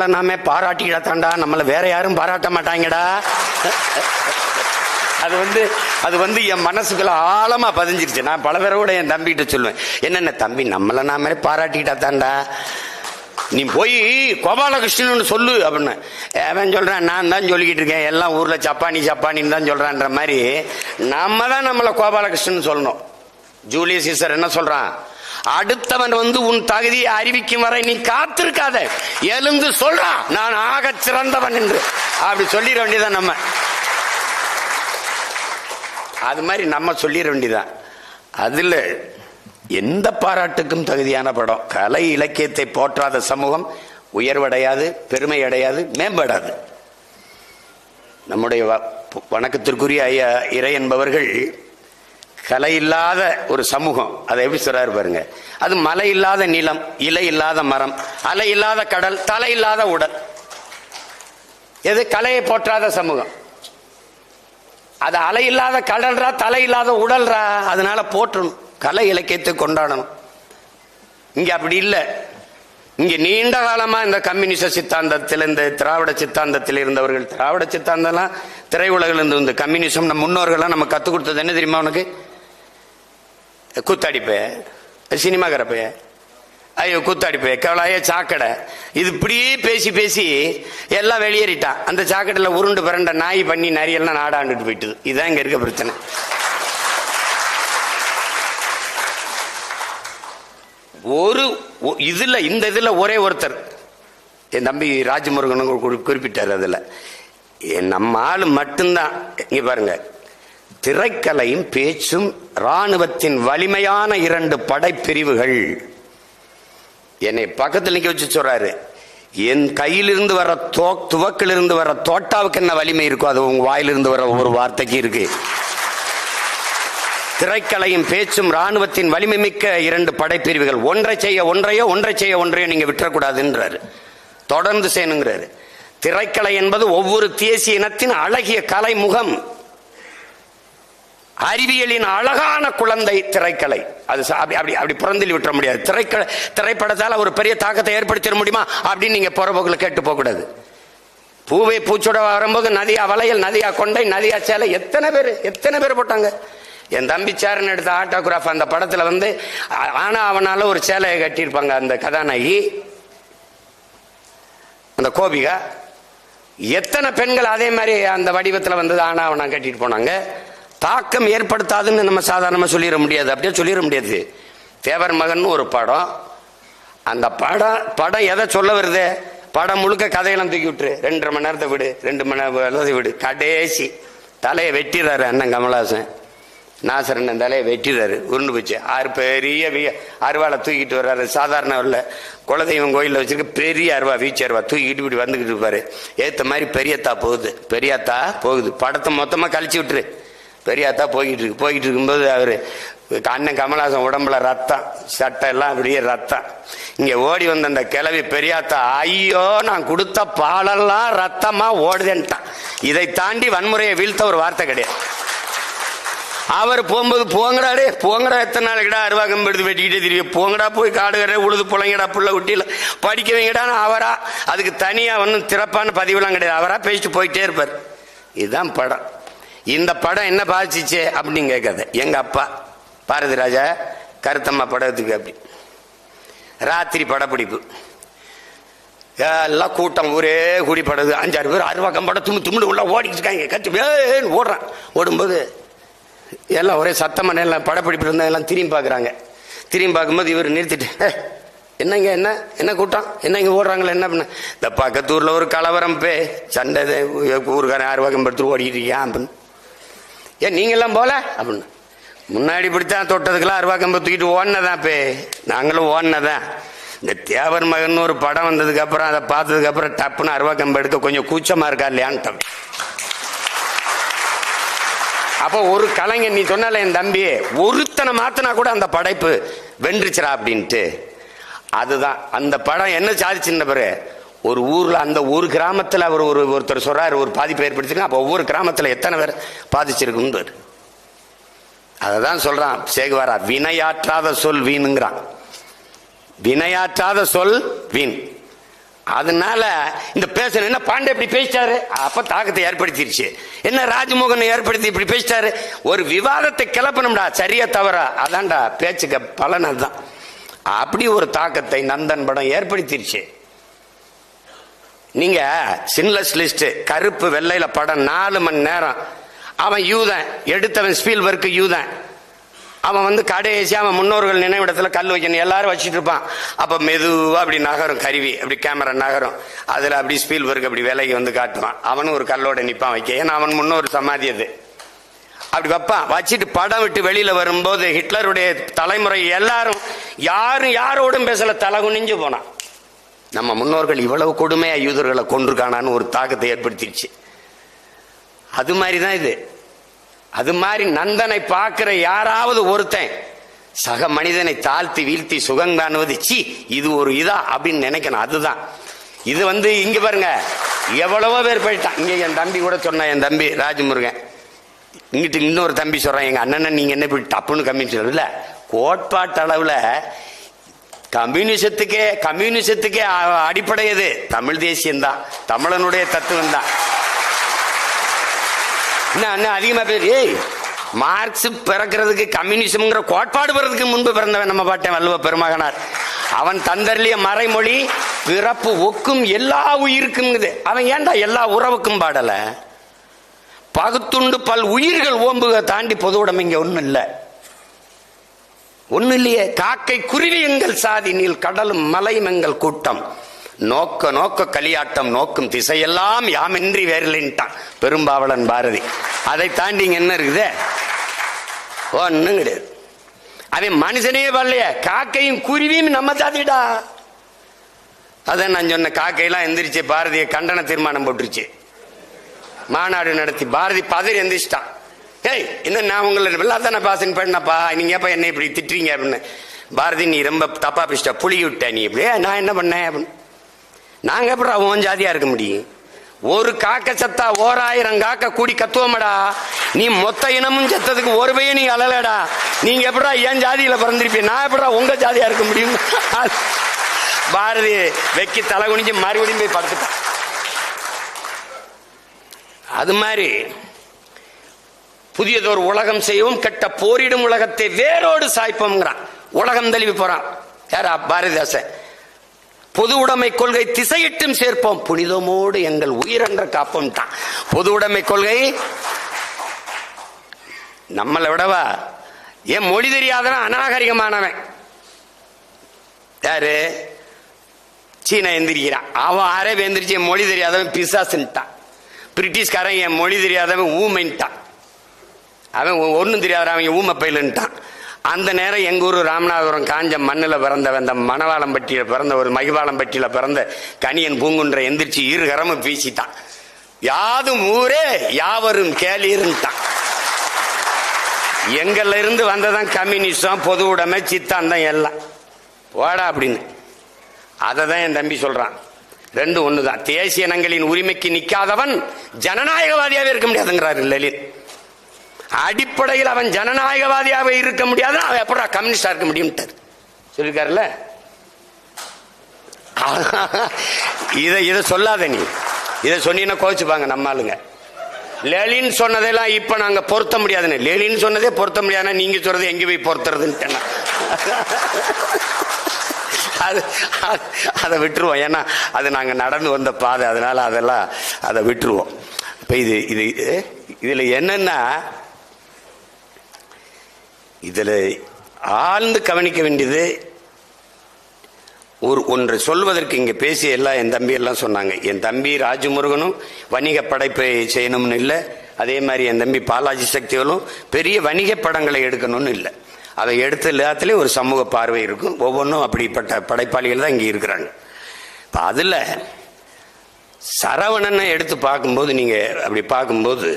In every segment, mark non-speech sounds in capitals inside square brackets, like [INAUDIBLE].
நம்மளை நாமே பாராட்டிக்கிடா தாண்டா நம்மளை வேற யாரும் பாராட்ட மாட்டாங்கடா. அது வந்து அது வந்து என் மனசுக்குள்ள ஆழமாக பதிஞ்சிருச்சு. நான் பல பேரை கூட என் தம்பிகிட்ட சொல்லுவேன். என்னென்ன தம்பி நம்மளை நாமே பாராட்டிக்கிட்டா தாண்டா நீ போய் கோபாலகிருஷ்ணன் சொல்லு அப்படின்னு. அவன் சொல்கிறான் நான் தான் சொல்லிக்கிட்டு இருக்கேன். எல்லாம் ஊரில் சப்பானி சப்பானின்னு தான் சொல்கிறான்ற மாதிரி. நம்ம தான் நம்மளை கோபாலகிருஷ்ணன் சொல்லணும். ஜூலியஸ் சீசர் என்ன சொல்கிறான் அடுத்தவன் வந்து உன் தகுதியை அறிவிக்கும் வரை நீ காத்திருக்காத. எழுந்து சொல்றான் நான் ஆகச் சிறந்தவன் என்று. அப்படி சொல்லிட வேண்டியதான் நம்ம. அது மாதிரி நம்ம சொல்லிட வேண்டியதான் அதுல எந்த பாராட்டுக்கும் தகுதியான படம். கலை இலக்கியத்தை போற்றாத சமூகம் உயர்வடையாது பெருமை அடையாது மேம்படாது. நம்முடைய வ- வணக்கத்திற்குரிய ஐயா இறை என்பவர்கள் கலை இல்லாத ஒரு சமூகம். அதை எப்படி சொல்றாரு பாருங்க. அது மலை இல்லாத நிலம் இலை இல்லாத மரம் அலை இல்லாத கடல் தலை இல்லாத உடல். எது கலையை போற்றாத சமூகம். அது அலை இல்லாத கடல்ரா தலை இல்லாத உடல்ரா? அதனால போற்றணும். கலை இலக்கியத்தை கொண்டாடணும். இங்க அப்படி இல்லை. இங்க நீண்ட காலமா இந்த கம்யூனிச சித்தாந்தத்தில் இந்த திராவிட சித்தாந்தத்தில் இருந்தவர்கள் திராவிட சித்தாந்தம்லாம் திரையுலகில் இருந்து இந்த கம்யூனிசம் நம்ம முன்னோர்கள்லாம் நம்ம கற்றுக் கொடுத்தது என்ன தெரியுமா உனக்கு? கூத்தாடிப்பே சினிமாக்காரப்பே. ஐயோ குத்தடிப்பேன் கவலாய சாக்கடை. இது இப்படியே பேசி பேசி எல்லாம் வெளியேறிட்டான். அந்த சாக்கடையில் உருண்டு பிறண்ட நாய் பண்ணி நரியெல்லாம் நாடாண்டுட்டு போயிட்டுது. இதுதான் இங்கே இருக்க பிரச்சனை. ஒரு ஒ- இந்த இதில் ஒரே ஒருத்தர். என் தம்பி ராஜமுருகன் குறிப்பிட்டார் அதில். என் நம்ம ஆள் மட்டும்தான். இங்கே பாருங்க. திரைக்கலையும் பேச்சும் ராணுவத்தின் வலிமையான இரண்டு படைப்பிரிவுகள். என்னை பக்கத்தில் நிக்க வச்சு சொல்றாரு. என் கையிலிருந்து வர தோ துவக்கிலிருந்து வர தோட்டாவுக்கு என்ன வலிமை இருக்கோ அது உங்க வாயிலிருந்து வர ஒரு வார்த்தைக்கு இருக்கு. திரைக்கலையும் பேச்சும் ராணுவத்தின் வலிமை மிக்க இரண்டு படைப்பிரிவுகள். ஒன்றை செய்ய ஒன்றையோ ஒன்றை செய்ய ஒன்றையோ நீங்க விட்டுறக்கூடாதுன்றாரு. தொடர்ந்து செய்யணுங்கிறாரு. திரைக்கலை என்பது ஒவ்வொரு தேசிய இனத்தின் அழகிய கலை முகம் அறிவியலின் அழகான குழந்தை திரைக்கலை. அது அப்படி அப்படி புறந்தில் விட்டுற முடியாது. திரைக்கலை திரைப்படத்தால் ஒரு பெரிய தாக்கத்தை ஏற்படுத்திட முடியுமா? அப்படின்னு நீங்கள் புறப்போக்கில் கேட்டு போகக்கூடாது. பூவை பூச்சோட வரும்போது நதியா வளையல் நதியா கொண்டை நதியா சேலை எத்தனை பேர் எத்தனை பேர் போட்டாங்க? என் தம்பி சேரன் எடுத்த ஆட்டோகிராஃப் அந்த படத்தில் வந்து ஆனா அவனால ஒரு சேலையை கட்டியிருப்பாங்க அந்த கதாநாயகி. அந்த கோபிகா. எத்தனை பெண்கள் அதே மாதிரி அந்த வடிவத்தில் வந்தது ஆனா அவனா கட்டிட்டு போனாங்க. தாக்கம் ஏற்படுத்தாதுன்னு நம்ம சாதாரணமாக சொல்லிட முடியாது. அப்படியே சொல்லிட முடியாது. தேவர் மகன் ஒரு படம். அந்த படம் படம் எதை சொல்ல வருது? படம் முழுக்க கதையெல்லாம் தூக்கி விட்டுரு. ரெண்டரை மணி நேரத்தை விடு. ரெண்டு மணி நேரத்தை விடு. கடைசி. தலையை வெட்டிடுறாரு அண்ணன் கமலஹாசன். நாசரண்ணன் தலையை வெட்டிடுறாரு. உருண்டு போச்சு. ஆறு பெரிய வி- அருவாளை தூக்கிட்டு வர்றாரு. சாதாரண இல்ல. குலதெய்வம் கோயிலில் வச்சிருக்க பெரிய அருவா வீச்சு அருவா. தூக்கிட்டு இப்படி வந்துக்கிட்டு இருப்பாரு. ஏற்ற மாதிரி பெரியத்தா போகுது. பெரியத்தா போகுது. படத்தை மொத்தமாக கழிச்சு விட்டுரு. பெரியாத்தா போய்கிட்டு இருக்கு போய்கிட்டு இருக்கும்போது அவர் அண்ணன் கமலாசன் உடம்புல ரத்தம் சட்டை எல்லாம் அப்படியே ரத்தம். இங்கே ஓடி வந்த அந்த கிளவி பெரியாத்தா ஐயோ நான் கொடுத்த பாலெல்லாம் ரத்தமாக ஓடுதேன்ட்டான். இதை தாண்டி வன்முறையை வீழ்த்த ஒரு வார்த்தை கிடையாது. அவர் போகும்போது போங்கடாடே போங்கடா எத்தனை நாளைக்குடா அருவா கம்பெடுத்து வெட்டிக்கிட்டே தெரியும் போங்கடா போய் காடுகிற உழுது பிள்ளைங்கடா புள்ள குட்டியில். படிக்க வைங்கடான்னு அவரா. அதுக்கு தனியாக ஒன்றும் திறப்பான பதிவுலாம் கிடையாது. அவரா பேசிட்டு போயிட்டே இருப்பார். இதுதான் படம். இந்த படம் என்ன பாதிச்சிச்சு அப்படின்னு கேட்காத எங்க அப்பா பாரதி ராஜா கருத்தம்மா படத்துக்கு அப்படி. ராத்திரி படப்பிடிப்பு. எல்லாம் கூட்டம் ஒரே கூடி படுது அஞ்சாறு பேர் அருவாக்கம் படம் துணி துண்டு உள்ள ஓடிட்டு இருக்காங்க. கத்து ஓடுறான். ஓடும்போது எல்லாம் ஒரே சத்தமாக எல்லாம் படப்பிடிப்பு இருந்தால் எல்லாம் திரும்பி பார்க்குறாங்க. திரும்பி பார்க்கும்போது இவர் நிறுத்திட்டு என்னங்க என்ன என்ன கூட்டம்? என்ன இங்கே ஓடுறாங்களே என்ன பண்ண இந்த பக்கத்து ஊரில் ஒரு கலவரம் பே. சண்டை ஊருக்காரன் ஆறு வகம் படுத்து ஓடிக்கிட்டு இருக்கியா அப்படின்னு ஏன் நீங்கெல்லாம் போல? அப்படின்னு. முன்னாடி இப்படித்தான் தொட்டதுக்கெல்லாம் அருவா கம்பு தூக்கிட்டு ஓடினதான் பே நாங்களும் ஓடினதான். இந்த தேவர் மகன் ஒரு படம் வந்ததுக்கு அப்புறம் அதை பார்த்ததுக்கு அப்புறம் டப்புன்னு அருவாக்கம்பு எடுக்க கொஞ்சம் கூச்சமா இருக்கா இல்லையான்னு அப்போ ஒரு கலைஞன் நீ சொன்னால என் தம்பி ஒருத்தனை மாத்தினா கூட அந்த படைப்பு வென்றுச்சுரா அப்படின்ட்டு. அதுதான். அந்த படம் என்ன சாதிச்சுன்ன பிறகு ஒரு ஊரில் அந்த ஒரு கிராமத்தில் அவர் ஒரு ஒருத்தர் சொல்கிறார் ஒரு பாதிப்பு ஏற்படுத்திருக்கா அப்போ ஒவ்வொரு கிராமத்தில் எத்தனை பேர் பாதிச்சிருக்குன்னு அதை தான் சொல்கிறான் சேகுவாரா வினையாற்றாத சொல் வீணுங்கிறான். வினையாற்றாத சொல் வீண். அதனால இந்த பேசணும் என்ன பாண்டே இப்படி பேசிட்டாரு? அப்ப தாக்கத்தை ஏற்படுத்திருச்சு. என்ன ராஜமோகன் ஏற்படுத்தி இப்படி பேசிட்டாரு? ஒரு விவாதத்தை கிளப்பணும்டா சரியா தவறா? அதான்டா பேச்சுக்க பலன் அதுதான். அப்படி ஒரு தாக்கத்தை நந்தன் படம் ஏற்படுத்திருச்சு. நீங்க சின்லஸ் லிஸ்ட் கருப்பு வெள்ளையில படம் நாலு மணி நேரம். அவன் யூதன் எடுத்தவன் ஸ்பீல் ஒர்க்கு யூதன். அவன் வந்து கடைசி அவன் முன்னோர்கள் நினைவிடத்துல கல் வைக்கணும். எல்லாரும் வச்சுட்டு இருப்பான். அப்ப மெதுவா அப்படி நகரும் கருவி அப்படி கேமரா நகரும். அதுல அப்படி ஸ்பீல் ஒர்க் அப்படி விலைக்கு வந்து காட்டுவான். அவனும் ஒரு கல்லோட நிப்பான் வைக்க. ஏன்னா அவன் முன்னோர் சமாதி அது. அப்படி வைப்பான். வச்சுட்டு படம் விட்டு வெளியில வரும்போது ஹிட்லருடைய தலைமுறை எல்லாரும் யாரும் யாரோடும் பேசல தலை குனிஞ்சு போனான். நம்ம முன்னோர்கள் இவ்வளவு கொடுமையாக யூதர்களை கொண்டிருக்கானான்னு ஒரு தாக்கத்தை ஏற்படுத்திடுச்சு அது மாதிரி தான் இது. அது மாதிரி நந்தனை பார்க்கிற யாராவது ஒருத்தன் சக மனிதனை தாழ்த்தி வீழ்த்தி சுகங்கானுவது சி இது ஒரு இதா அப்படின்னு நினைக்கணும். அதுதான். இது வந்து இங்க பாருங்க எவ்வளவோ பேர் போயிட்டான். இங்க என் தம்பி கூட சொன்னான் என் தம்பி ராஜமுருகன். இங்கிட்டு இன்னொரு தம்பி சொல்றான் எங்க அண்ணனை நீங்க என்ன இப்படி டப்புன்னு கம்மி சொல்லல கோட்பாட்டு அளவுல கம்யூனிசத்துக்கே கம்யூனிசத்துக்கே அடிப்படை எது? தமிழ் தேசியம் தான் தமிழனுடைய தத்துவம் தான் என்ன அண்ணன் அதிகமா பேர்? ஏய் மார்க்ஸ் பிறக்கிறதுக்கு கம்யூனிசம்ங்கிற கோட்பாடு வர்றதுக்கு முன்பு பிறந்தவன் நம்ம பாட்டேன் வல்லுவ பெருமகனார். அவன் தந்தர்லிய மறைமொழி பிறப்பு ஒக்கும் எல்லா உயிருக்கும் அவன் ஏன்டா எல்லா உறவுக்கும் பாடல? பகுத்துண்டு பல் உயிர்கள் ஓம்புக தாண்டி பொது உடம்பு இங்க ஒன்றும் இல்லை. ஒன்றும் இல்லையே காக்கை குருவி எங்கள் சாதி நீல் கடலும் மலையும் எங்கள் கூட்டம். நோக்க நோக்க களியாட்டம் நோக்கும் திசையெல்லாம் யாமின்றி வேறில்லைன்ட்டான் பெரும்பாவளன் பாரதி. அதை தாண்டிங்க என்ன இருக்குது? ஒன்றும் கிடையாது. அவன் மனுஷனே வரலையே காக்கையும் குருவியும் நம்ம சாதிடா. அதான் நான் சொன்ன காக்கையெல்லாம் எந்திரிச்சு பாரதிய கண்டன தீர்மானம் போட்டுருச்சு. மாநாடு நடத்தி பாரதி பதறி எந்திரிச்சிட்டான். ஏய் இன்னும் நான் உங்களை வெள்ளாதான பாசன் பண்ணப்பா? நீங்க ஏப்பா என்ன இப்படி திட்டுறீங்க அப்படின்னு. பாரதி நீ ரொம்ப தப்பா பேசிட்ட புளி விட்ட நீ இப்படி. நான் என்ன பண்ணேன் அப்படின்னு. நாங்க எப்படி அவன் ஜாதியா இருக்க முடியும்? ஒரு காக்க செத்தா ஓராயிரம் காக்க கூடி கத்துவோமடா? நீ மொத்த இனமும் செத்ததுக்கு ஒரு பையன் நீ அழலடா. நீங்க எப்படா என் ஜாதியில பிறந்திருப்பீங்க? நான் எப்படா உங்க ஜாதியா இருக்க முடியும்? [LAUGHS] பாரதி வெக்கி தலை குனிஞ்சு மறுபடியும் போய் படுத்துட்டான் அது மாதிரி புதியதொரு உலகம் செய்வோம் கெட்ட போரிடும் உலகத்தை வேரோடு சாய்ப்போம்ங்கிறான். உலகம் தழுவி போறான். யாரா? பாரதிதாசன் பொது உடைமை கொள்கை திசையிட்டும் சேர்ப்போம். புனிதமோடு எங்கள் உயிரென்ற காப்போம் தான் பொது உடைமை கொள்கை நம்மளை விடவா? ஏன் மொழி தெரியாதவன் அநாகரிகமானவன். யாரு? சீனா எந்திரிக்கிறான். அவன் அரேப் எந்திரிச்சு என் மொழி தெரியாதவன் பிசாசுன்ட்டான். பிரிட்டிஷ்காரன் என் மொழி தெரியாதவன் ஊமைன்ட்டான். அவன் ஒன்றும் தெரியாத அவன் ஊமை பயிலுன்ட்டான் அந்த நேரம் எங்கள் ஊர் ராமநாதபுரம் காஞ்ச மண்ணில் பிறந்தவன் அந்த மணவாளம்பட்டியில் பிறந்த ஒரு மகிவாளம்பட்டியில் பிறந்த கனியன் பூங்குன்ற எந்திரிச்சு இருகரமும் பேசித்தான் யாதும் ஊரே யாவரும் கேளீருன்ட்டான். எங்கள்ல இருந்து வந்ததான் கம்யூனிஸ்டம் பொது உடைமை சித்தாந்தம் எல்லாம். போடா அப்படின்னு. அதை தான் என் தம்பி சொல்றான். ரெண்டு தான் தேசிய இனங்களின் உரிமைக்கு நிற்காதவன் ஜனநாயகவாதியாகவே இருக்க முடியாதுங்கிறாரு லலித். அடிப்படையில் அவன் ஜனநாயகவாதியாக இருக்க முடியாது அவன் எப்படா கம்யூனிஸ்டா இருக்க முடியும்ட்டார் சொல்லியிருக்காருல்ல [LAUGHS] இதை இதை சொல்லாத நீ. இதை சொன்னீங்கன்னா கோச்சுப்பாங்க நம்ம ஆளுங்க. லெலின் சொன்னதெல்லாம் இப்போ நாங்கள் பொருத்த முடியாதுன்னு. லெலின் சொன்னதே பொருத்த முடியாதுன்னா நீங்கள் சொல்றது எங்கே போய் பொருத்துறதுன்னு [LAUGHS] அது அது- அதை விட்டுருவோம். ஏன்னா அது நாங்கள் நடந்து வந்த பாதை. அதனால அதெல்லாம் அதை விட்டுருவோம். இப்போ இது இது இதில் என்னென்னா இதில் ஆழ்ந்து கவனிக்க வேண்டியது ஒரு ஒன்று சொல்வதற்கு இங்கே பேசிய எல்லாம் என் தம்பி எல்லாம் சொன்னாங்க. என் தம்பி ராஜமுருகனும் வணிக படைப்பை செய்யணும்னு இல்லை. அதே மாதிரி என் தம்பி பாலாஜி சக்திகளும் பெரிய வணிக படங்களை எடுக்கணும்னு இல்லை. அதை எடுத்த எல்லாத்துலேயும் ஒரு சமூக பார்வை இருக்கும். ஒவ்வொன்றும் அப்படிப்பட்ட படைப்பாளிகள் தான் இங்கே இருக்கிறாங்க. இப்போ அதில் சரவணனை எடுத்து பார்க்கும்போது நீங்கள் அப்படி பார்க்கும்போது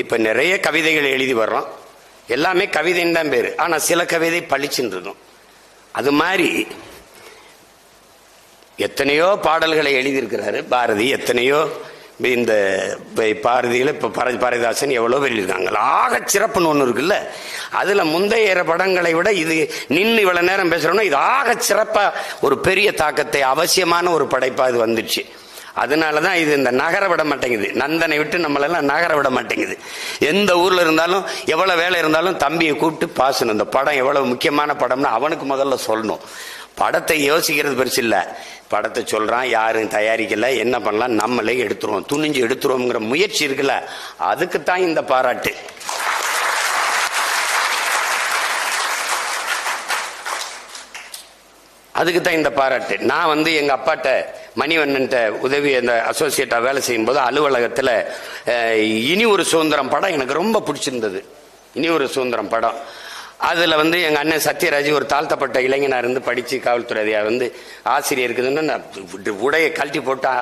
இப்போ நிறைய கவிதைகள் எழுதி வர்றோம். எல்லாமே கவிதைன்னு தான் பேர். ஆனால் சில கவிதை பளிச்சுன்னு இருக்கும் அது மாதிரி எத்தனையோ பாடல்களை எழுதியிருக்கிறாரு. பாரதி எத்தனையோ இந்த பாரதியில் இப்போ பர பாரதிதாசன் எவ்வளோ எழுதியிருக்காங்க. ஆக சிறப்புன்னு ஒன்று இருக்குல்ல. அதில் முந்தைய படங்களை விட இது நின்று இவ்வளோ நேரம் பேசுகிறோம்னா இது ஆக சிறப்பாக ஒரு பெரிய தாக்கத்தை அவசியமான ஒரு படைப்பாக இது வந்துடுச்சு. அதனால தான் இது இந்த நகர விட மாட்டேங்குது. நந்தனை விட்டு நம்மளெல்லாம் நகர விட மாட்டேங்குது. எந்த ஊரில் இருந்தாலும் எவ்வளோ வேலை இருந்தாலும் தம்பியை கூப்பிட்டு பாசணும். இந்த படம் எவ்வளோ முக்கியமான படம்னு அவனுக்கு முதல்ல சொல்லணும். படத்தை யோசிக்கிறது பெருசு இல்லை. படத்தை சொல்கிறான் யாரும் தயாரிக்கல என்ன பண்ணலாம் நம்மளே எடுத்துருவோம் துணிஞ்சு எடுத்துருவோங்கிற முயற்சி இருக்குல்ல. அதுக்கு தான் இந்த பாராட்டு. அதுக்கு தான் இந்த பாராட்டு. நான் வந்து எங்கள் அப்பாட்ட மணிவண்ணன்ட்ட உதவி அந்த அசோசியேட்டாக வேலை செய்யும்போது அலுவலகத்தில் இனி ஒரு சுதந்திரம் படம் எனக்கு ரொம்ப பிடிச்சிருந்தது. இனி ஒரு சுதந்திரம் படம். அதில் வந்து எங்கள் அண்ணன் சத்யராஜ் ஒரு தாழ்த்தப்பட்ட இளைஞனாக இருந்து படித்து காவல்துறை அதிகாரி வந்து ஆசிரியர் இருக்குதுன்னு நான் உடையை கழட்டி போட்டு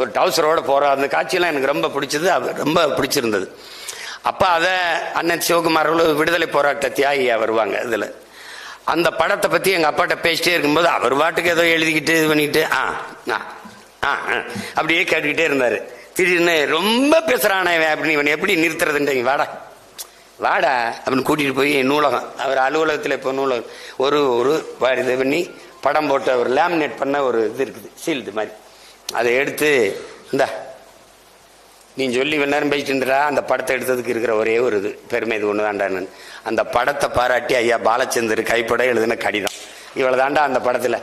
ஒரு டவுசரோடு போகிற அந்த காட்சியெல்லாம் எனக்கு ரொம்ப பிடிச்சது அது ரொம்ப பிடிச்சிருந்தது. அப்போ அதை அண்ணன் சிவகுமார் விடுதலை போராட்ட தியாகியா வருவாங்க இதில் அந்த படத்தை பற்றி எங்கள் அப்பாட்ட பேசிட்டே இருக்கும்போது அவர் பாட்டுக்கு ஏதோ எழுதிக்கிட்டு இது பண்ணிக்கிட்டு ஆ ஆ ஆ ஆ, அப்படியே கேட்டுக்கிட்டே இருந்தார். திடீர்னு ரொம்ப பேசுகிறானே அப்படின்னு இவன் எப்படி நிறுத்துறதுன்றீங்க? வாடா வாடா அப்படின்னு கூட்டிகிட்டு போய் நூலகம் அவர் அலுவலகத்தில் இப்போ நூலகம் ஒரு ஒரு இது பண்ணி படம் போட்ட ஒரு லேமினேட் பண்ண ஒரு இது இருக்குது சீல்டு மாதிரி. அதை எடுத்து இந்தா நீ சொல்லி இவ்வளவு நேரம் பேசிட்டுன்றா அந்த படத்தை எடுத்ததுக்கு இருக்கிற ஒரே ஒரு இது பெருமை இது ஒன்று தாண்டான்னு அந்த படத்தை பாராட்டி ஐயா பாலச்சந்தர் கைப்பட எழுதின கடிதம். இவ்வளோ தாண்டா அந்த படத்தில்.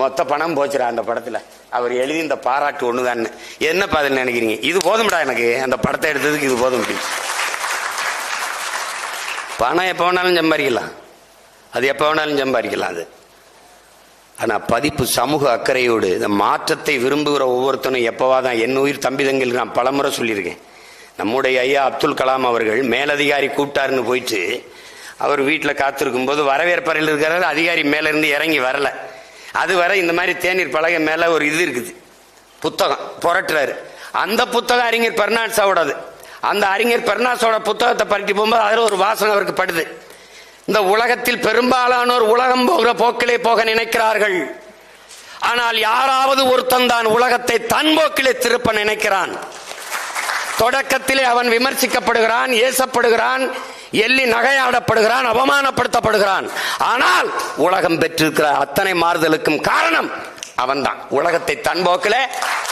மொத்த பணம் போச்சுடா அந்த படத்தில். அவர் எழுதி இந்த பாராட்டு ஒன்று தான் என்ன அதில் நினைக்கிறீங்க? இது போதும்டா எனக்கு. அந்த படத்தை எடுத்ததுக்கு இது போதும் பணம் எப்போ வேணாலும் சம்பாதிக்கலாம். அது எப்போ வேணாலும் சம்பாதிக்கலாம் அது. ஆனால் பதிப்பு சமூக அக்கறையோடு இந்த மாற்றத்தை விரும்புகிற ஒவ்வொருத்தனும் எப்போவா தான் என் உயிர் தம்பி நான் பலமுறை சொல்லியிருக்கேன். நம்முடைய ஐயா அப்துல் கலாம் அவர்கள் மேலதிகாரி கூப்பிட்டாருன்னு போயிட்டு அவர் வீட்டில் காத்திருக்கும் போது வரவேற்பறையில் இருக்கிறாரு அதிகாரி மேலேருந்து இறங்கி வரலை. அது வரை இந்த மாதிரி தேநீர் பலகை மேலே ஒரு இது இருக்குது. புத்தகம் புரட்டுறாரு. அந்த புத்தகம் அறிஞர் பெர்னாட்ஸாவோடது அந்த அறிஞர் பெர்னாட்ஸோட புத்தகத்தை பறிக்க போகும்போது அதில் ஒரு வாசனை அவருக்கு படுது. இந்த உலகத்தில் பெரும்பாலானோர் உலகம் போகிற போக்கிலே போக நினைக்கிறார்கள். ஆனால் யாராவது ஒருத்தன் தான் உலகத்தை தன் போக்கிலே திருப்ப நினைக்கிறான். தொடக்கத்திலே அவன் விமர்சிக்கப்படுகிறான் ஏசப்படுகிறான் எள்ளி நகையாடப்படுகிறான் அவமானப்படுத்தப்படுகிறான். ஆனால் உலகம் பெற்றிருக்கிற அத்தனை மாறுதலுக்கும் காரணம் அவன் தான் உலகத்தை தன் போக்கில்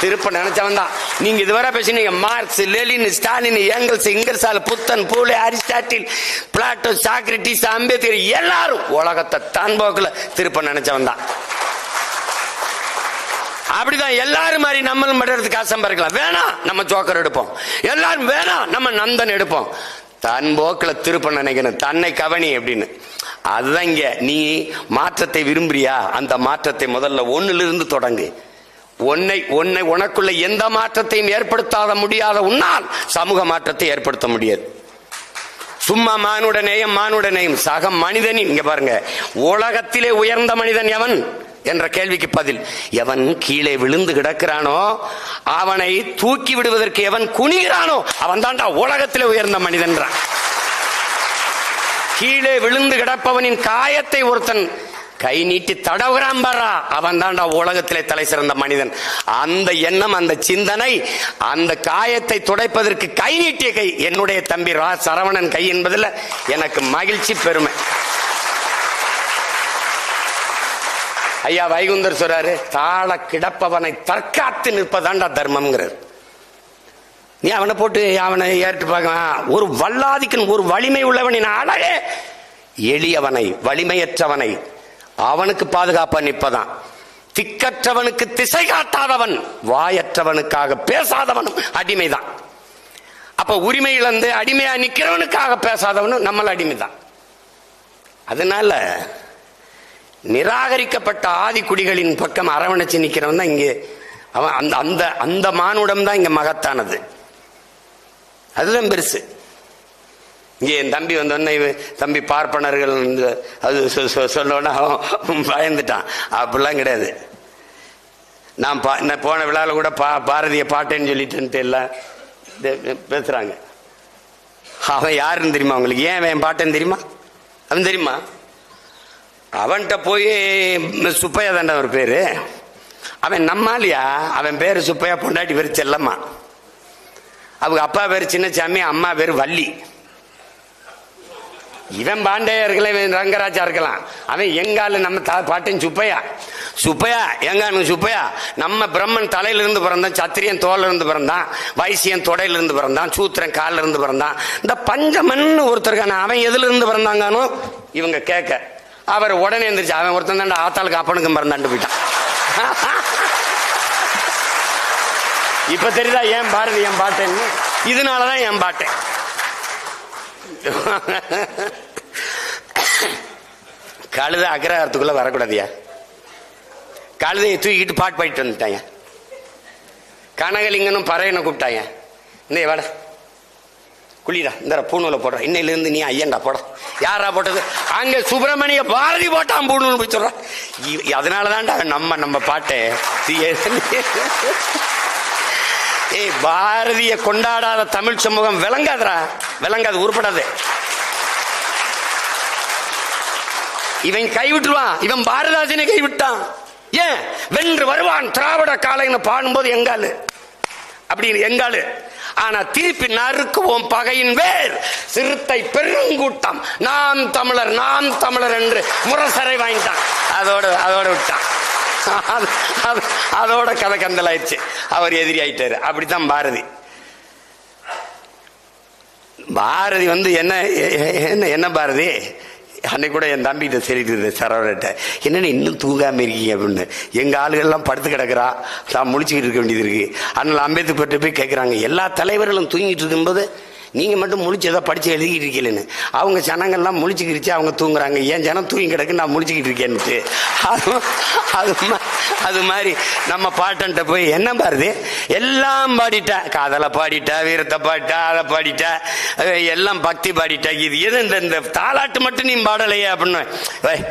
திருப்ப நினைச்சவன் தான் நீங்க இதுவரை பேசினீங்க Marx Lenin Stalin Engels Ingersoll Buddhan Phule Aristotle Plato Socrates Ambedkar எல்லாரும் உலகத்தை தன் போக்கில் திருப்ப நினைச்சவன் தான் அப்படிதான் எல்லாரும் மாதிரி நம்மளும் பண்றதுக்கு காசு சம்பாதிக்கலாம். வேணாம் நம்ம ஜோக்கர் எடுப்போம். எல்லாரும் வேணாம் நம்ம நந்தன் எடுப்போம். தன் போக்கில் திருப்ப நினைக்கணும். தன்னை கவனி அப்படின்னு. அதுதான் இங்க. நீ மாற்றத்தை விரும்புறியா? அந்த மாற்றத்தை முதல்ல ஒன்னிலிருந்து தொடங்கு. உன்னை உன்னை உனக்குள்ள எந்த மாற்றத்தையும் ஏற்படுத்தாத முடியாத உன்னால் சமூக மாற்றத்தை ஏற்படுத்த முடியாது. சும்மா மானுட நேயம் மானுட நேயம் சக மனிதனின் இங்க பாருங்க உலகத்திலே உயர்ந்த மனிதன் எவன் என்ற கேள்விக்கு பதில். எவன் கீழே விழுந்து கிடக்கிறானோ அவனை தூக்கி விடுவதற்கு எவன் குனிகிறானோ அவன் தாண்டா உலகத்திலே உயர்ந்த மனிதன்றான். கீழே விழுந்து கிடப்பவனின் காயத்தை ஒருத்தன் கை நீட்டி தடவுகிறான் பாரா. அவன் தான்டா உலகத்திலே தலை சிறந்த மனிதன். அந்த எண்ணம் அந்த சிந்தனை அந்த காயத்தை துடைப்பதற்கு கை நீட்டிய கை. என்னுடைய தம்பி ரா சரவணன் கை என்பதில் எனக்கு மகிழ்ச்சி பெருமை. ஐயா வைகுந்தர் சொல்றாரு தாழ கிடப்பவனை தற்காத்து நிற்பதாண்டா தர்மம்ங்கிறார். நீ அவனை போட்டு அவனை ஏற்று பார்க்கலாம் ஒரு வல்லாதிக்கன் ஒரு வலிமை உள்ளவனின் அழகே எளியவனை வலிமையற்றவனை அவனுக்கு பாதுகாப்பா நிற்பதான். திக்கற்றவனுக்கு திசை காட்டாதவன் வாயற்றவனுக்காக பேசாதவனும் அடிமைதான். அப்ப உரிமை இழந்து அடிமையா நிக்கிறவனுக்காக பேசாதவனும் நம்மள அடிமைதான். அதனால நிராகரிக்கப்பட்ட ஆதிக்குடிகளின் பக்கம் அரவணைச்சு நிக்கிறவன் தான் இங்கே அவன் அந்த அந்த அந்த மானுடம் தான் இங்க மகத்தானது. அதுதான் பெருசு. இங்கே என் தம்பி வந்தோடனே இவன் தம்பி பார்ப்பனர்கள் அது சொ- சொ- அவன் பயந்துட்டான். அப்படிலாம் கிடையாது. நான் பா நான் போன விழாவில் கூட பா பாரதிய பாட்டேன்னு சொல்லிட்டு எல்லாம் பேசுகிறாங்க அவன் யாருன்னு தெரியுமா அவங்களுக்கு ஏன் அவன் என் பாட்டேன்னு தெரியுமா? அவன் தெரியுமா? அவன்கிட்ட போய் சுப்பையா தாண்டா ஒரு பேர். அவன் நம்மாலியா? அவன் பேர் சுப்பையா பொண்டாட்டி பேர் செல்லம்மா அவங்க அப்பா பேர் சின்னசாமி அம்மா பேர் வள்ளி. இவன் பாண்டையா இருக்கலாம் இவன் ரங்கராஜா இருக்கலாம். அவன் எங்கால நம்ம தா பாட்டன் சுப்பையா? சுப்பையா? எங்கானு சுப்பையா? நம்ம பிரம்மன் தலையில இருந்து பிறந்தான் சத்திரியன் தோல்ல இருந்து பிறந்தான் வைசியன் தொடையில இருந்து பிறந்தான் சூத்திரன் கால்ல இருந்து பிறந்தான். இந்த பஞ்சமன் ஒருத்தருக்கான அவன் எதுல இருந்து பிறந்தாங்கானோ இவங்க கேட்க. அவர் உடனே எந்திரிச்சு அவன் ஒருத்தன் தான் ஆத்தாளுக்கு அப்பனுக்கும் பிறந்தாண்டு போயிட்டான். இப்ப தெரியுதா ஏன் பாரதி என் பாட்டேன்னு? இதனாலதான் என் பாட்டேன்? கழுத அக்ரஹாரத்துக்குள்ள வரக்கூடாதியா? கழுதையை தூக்கிட்டு பாட்டு பாடிட்டு வந்துட்டாங்க கனகலிங்கனும் பறையனை கூப்பிட்டாங்க இந்த வாட. குளிரா இந்த பூணூலை போடுற. இன்னையிலிருந்து நீ ஐயன்டா போட. யாரா போட்டது? அங்கே சுப்பிரமணிய பாரதி போட்டான் பூணூல் போய் சொல்கிறான் அதனால அதனாலதான்டா நம்ம நம்ம பாட்டை. ஏய் பாரதிய கொண்டாடாத தமிழ் சமூகம் விளங்காதரா விளங்காது உருப்படாது. இவன் கைவிட்டுருவான். இவன் பாரதாசனை கைவிட்டான். ஏன்? வென்று வருவான் திராவிட காலைன்னு பாடும்போது எங்காலு அப்படின்னு எங்காலு ஆனா திருப்பி நறுக்குவோம் பகையின் வேர். சிறுத்தை பெருங்கூட்டம். நாம் தமிழர் நாம் தமிழர் என்று முரசரை வாங்கிட்டான். அதோட அதோட விட்டான். அதோட கதை கந்தலாயிடுச்சு. அவர் எதிரி ஆயிட்டாரு. அப்படித்தான் பாரதி. பாரதி வந்து என்ன என்ன என்ன பாரதி? அன்னைக்கு கூட என் தம்பிகிட்ட சொல்லிட்டு சரவரட்ட என்னென்ன இன்னும் தூங்காமல் இருக்கீங்க? அப்படின்னு. எங்கள் ஆளுகள்லாம் படுத்து கிடக்குறா. நான் முடிச்சுக்கிட்டு இருக்க வேண்டியது இருக்குது அதனால் அம்பேத்கர் போய் கேட்குறாங்க எல்லா தலைவர்களும் தூங்கிட்டு இருக்கும்போது நீங்கள் மட்டும் முழிச்சு ஏதோ படித்து எழுதிக்கிட்டு இருக்கீங்கன்னு அவங்க ஜனங்கள்லாம் முழிச்சுக்கிருச்சு அவங்க தூங்குறாங்க. ஏன் ஜனம் தூங்கி கிடக்கு நான் முழிச்சுக்கிட்டு இருக்கேன்ட்டு அது அது அது மாதிரி நம்ம பாட்டன்ட்ட போய் என்ன பாருது? எல்லாம் பாடிட்டா. காதலை பாடிட்டா வீரத்தை பாடிட்டா அதை பாடிட்டா எல்லாம் பக்தி பாடிட்டா. இது எது இந்த இந்த மட்டும் நீ பாடலையே அப்படின்னு. வை,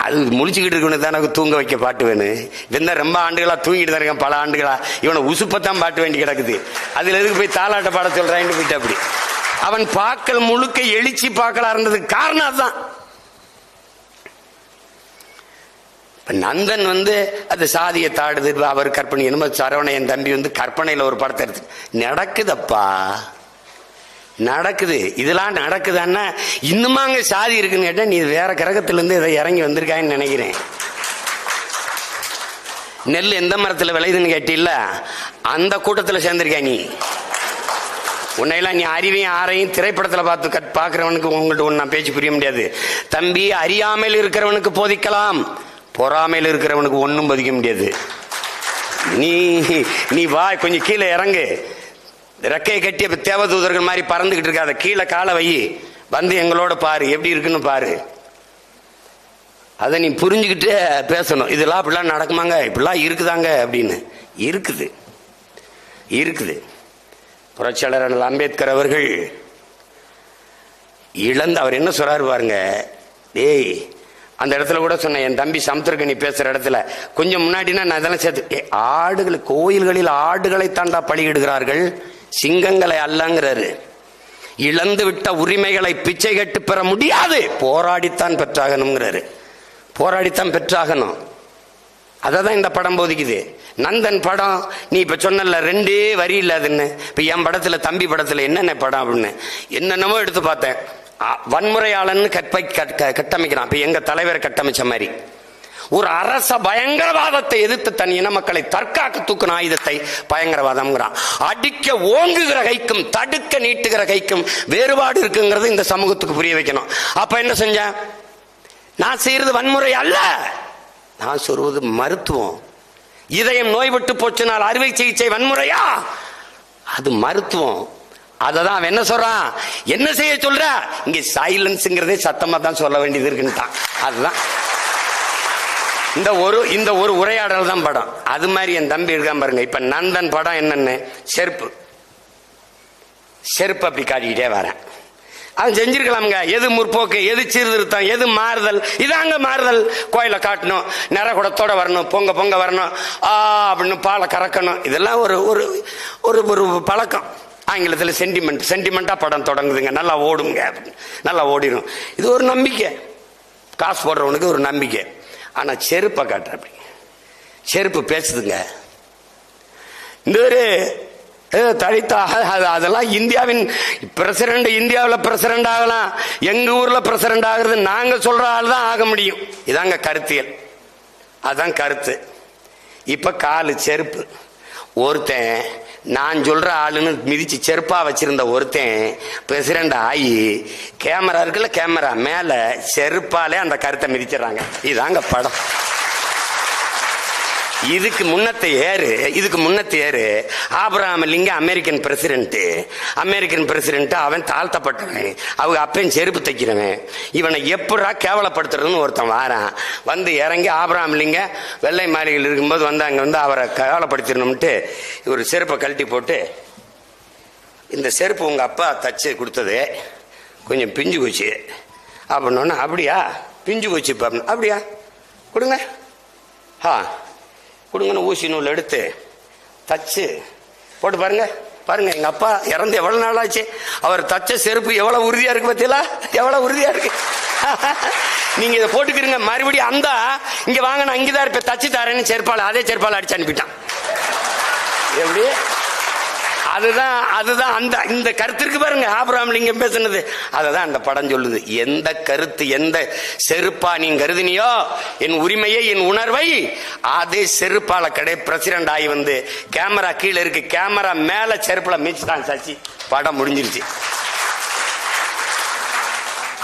அது முழிச்சுக்கிட்டு இருக்கணும் தான் எனக்கு தூங்க வைக்க பாட்டு வேணும் இவன் ரொம்ப ஆண்டுகளாக தூங்கிட்டு தான் இருக்கேன் பல ஆண்டுகளாக இவனை உசுப்பத்தான் பாட்டு வேண்டி கிடக்குது. அதில் எதுக்கு போய் தாலாட்ட பாட சொல்கிறான்னு போயிட்டு அப்படி. அவன் பாக்கள் முழுக்க எழுச்சி பாக்களா இருந்ததுக்கு காரணம் அதுதான். நந்தன் வந்து அது சாதியை தாடுது அவர் கற்பனை என்னமோ சரவணன் என் தம்பி வந்து கற்பனையில் ஒரு படத்தை எடுத்து நடக்குதப்பா? நடக்குது. இதெல்லாம் நடக்குதான்னா இன்னுமாங்க சாதி இருக்குன்னு கேட்டால் நீ வேற கிரகத்திலேருந்து இதை இறங்கி வந்திருக்கான்னு நினைக்கிறேன். நெல் எந்த மரத்தில் விளையுதுன்னு கேட்டில்ல அந்த கூட்டத்தில் சேர்ந்திருக்கா நீ? உன்னையெல்லாம் நீ அறிவையும் ஆரையும் திரைப்படத்தில் பார்த்து கட் பார்க்குறவனுக்கு உங்கள்கிட்ட ஒன்று நான் பேச்சு புரிய முடியாது. தம்பி அறியாமையில் இருக்கிறவனுக்கு போதிக்கலாம். பொறாமையில் இருக்கிறவனுக்கு ஒன்றும் போதிக்க முடியாது. நீ நீ வா கொஞ்சம் கீழே இறங்கு. ரெக்கையை கட்டி அப்ப தேவதூதர்கள் மாதிரி பறந்துகிட்டு இருக்காத கீழே காலை வை. வந்து எங்களோட பாரு எப்படி இருக்குன்னு பாரு. அதை நீ புரிஞ்சுக்கிட்டு பேசணும். இதெல்லாம் அப்படிலாம் நடக்குமாங்க? இப்படிலாம் இருக்குதாங்க அப்படின்னு. இருக்குது. இருக்குது. புரட்சியாளர் அண்ணல் அம்பேத்கர் அவர்கள் இழந்து அவர் என்ன சொல்றாரு பாருங்க? டேய் அந்த இடத்துல கூட சொன்னேன் என் தம்பி சமுத்திரக்கனி பேசுற இடத்துல. கொஞ்சம் முன்னாடினா நான் இதெல்லாம் சேர்த்து ஆடுகள் கோயில்களில் ஆடுகளை தாண்டா பழியிடுகிறார்கள் சிங்கங்களை அல்லங்கிறாரு. இழந்து விட்ட உரிமைகளை பிச்சை கட்டு பெற முடியாது. போராடித்தான் பெற்றாகணுங்கிறாரு. போராடித்தான் பெற்றாகணும். அதை தான் இந்த படம் போதிக்குது. நந்தன் படம் நீ இப்ப சொன்னல ரெண்டே வரி இல்லாதுன்னு இப்ப என் படத்துல தம்பி படத்துல என்னென்ன படம் அப்படின்னு. என்னென்னமோ எடுத்து பார்த்தேன். வன்முறையாளன்னு கற்பை கட்டமைக்கிறான். இப்ப எங்க தலைவரை கட்டமைச்ச மாதிரி. ஒரு அரச பயங்கரவாதத்தை எதிர்த்து தன் இன மக்களை தற்காக்க தூக்கின ஆயுதத்தை பயங்கரவாதம்ங்கிறான். அடிக்க ஓங்குகிற கைக்கும் தடுக்க நீட்டுகிற கைக்கும் வேறுபாடு இருக்குங்கிறது இந்த சமூகத்துக்கு புரிய வைக்கணும். அப்ப என்ன செஞ்சேன்? நான் செய்யறது வன்முறை அல்ல. நான் சொல்வது மருத்துவம். இதயம் நோய்விட்டு போச்சுனால் அறுவை சிகிச்சை வன்முறையா? அது மருத்துவம். அதை தான் அவன் என்ன சொல்றான்? என்ன செய்ய சொல்ற? இங்க சைலன்ஸ்ங்கிறதே சத்தமா தான் சொல்ல வேண்டியது இருக்குன்னுட்டான் அதுதான். இந்த ஒரு இந்த ஒரு உரையாடல் தான் படம். அது மாதிரி என் தம்பி இருக்கான் பாருங்க. இப்ப நந்தன் படம் என்னன்னு? செருப்பு. செருப்பு அப்படி காட்டிக்கிட்டே வரேன். அவன் செஞ்சிருக்கலாமுங்க. எது முற்போக்கு எது சீர்திருத்தம் எது மாறுதல்? இதாங்க மாறுதல். கோயிலை காட்டணும் நிற குடத்தோட வரணும் பொங்க பொங்க வரணும் ஆ அப்படின்னு பாலை கறக்கணும். இதெல்லாம் ஒரு ஒரு ஒரு ஒரு பழக்கம். ஆங்கிலத்தில் சென்டிமெண்ட் சென்டிமெண்ட்டாக படம் தொடங்குதுங்க. நல்லா ஓடுங்க. அப்படின்னு. நல்லா ஓடிடும் இது ஒரு நம்பிக்கை. காசு போடுறவனுக்கு ஒரு நம்பிக்கை. ஆனால் செருப்பை காட்டுற செருப்பு பேசுதுங்க. இந்த ஒரு அது- அதெல்லாம் இந்தியாவின் பிரசிடண்ட் இந்தியாவில் பிரசிடண்ட் ஆகலாம். எங்கள் ஊரில் பிரசிடண்ட் ஆகுறது நாங்கள் சொல்கிற ஆள் தான் ஆக முடியும். இதாங்க கருத்தியல். அதுதான் கருத்து. இப்போ காலு செருப்பு. ஒருத்தன் நான் சொல்ற ஆளுன்னு மிதிச்சு செருப்பா வச்சிருந்த ஒருத்தன் பிரசிடண்ட் ஆகி கேமரா இருக்குல்ல கேமரா மேல செருப்பாலே அந்த கருத்தை மிதிச்சிடறாங்க. இதாங்க படம். இதுக்கு முன்னத்தை ஏறு இதுக்கு முன்னத்தை ஏறு. ஆபராம லிங்கம் அமெரிக்கன் பிரசிடென்ட் அமெரிக்கன் பிரசிடென்ட் அவன் தாழ்த்தப்பட்டவன். அவங்க அப்பையும் செருப்பு தைக்கிறவன். இவனை எப்படா கேவலப்படுத்துறதுன்னு ஒருத்தன் வாரான். வந்து இறங்கி ஆபிரகாம் லிங்க வெள்ளை மாளிகையில் இருக்கும்போது வந்து அங்கே வந்து அவரை கேவலப்படுத்திடணும்ட்டு ஒரு செருப்பை கழட்டி போட்டு இந்த செருப்பு உங்க அப்பா தச்சு கொடுத்தது. கொஞ்சம் பிஞ்சு போச்சு. அப்படின்னோடனே அப்படியா? பிஞ்சு போச்சு இப்போ அப்படியா? கொடுங்க. ஆ கொடுங்கன்னு ஊசி நூல் எடுத்து தச்சு போட்டு பாருங்க பாருங்க எங்க அப்பா இறந்து எவ்வளவு நாள் ஆச்சு அவர் தச்ச செருப்பு எவ்வளவு உறுதியா இருக்கு பார்த்தீங்களா எவ்வளவு உறுதியா இருக்கு? [LAUGHS] நீங்க இதை போட்டுக்கிறீங்க மறுபடியும் அந்த இங்க வாங்க நான் இங்கதான் இருப்பேன். தச்சு தரேன்னு செருப்பாள அதே செருப்பாள அடிச்சு அனுப்பிட்டான். எப்படி? அதுதான் அதுதான் அந்த இந்த கருத்து பாருங்க ஆபராம் லிங்கம் பேசுனது. அததான் அந்த படம் சொல்லுது. எந்த கருத்து எந்த செருப்பா நீ கருதினியோ என் உரிமையை என் உணர்வை அதே செருப்பால கடை பிரசிடண்ட் ஆகி வந்து கேமரா கீழே இருக்கு. கேமரா மேல செருப்புல மிதிச்சுட்டான் சாச்சி படம் முடிஞ்சிருச்சு.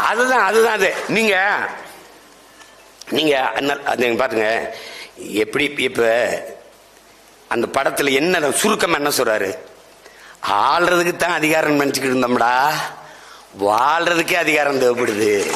அதுதான் அதுதான் அது. நீங்க அது நீங்க பாருங்க. எப்படி இப்ப அந்த படத்துல என்ன சுருக்கம் என்ன சொல்றாரு? ஆள்றதுக்கு தான் அதிகாரம் நினைச்சுக்கிட்டு இருந்தோம்டா. வாழ்றதுக்கே அதிகாரம் தேவைப்படுது.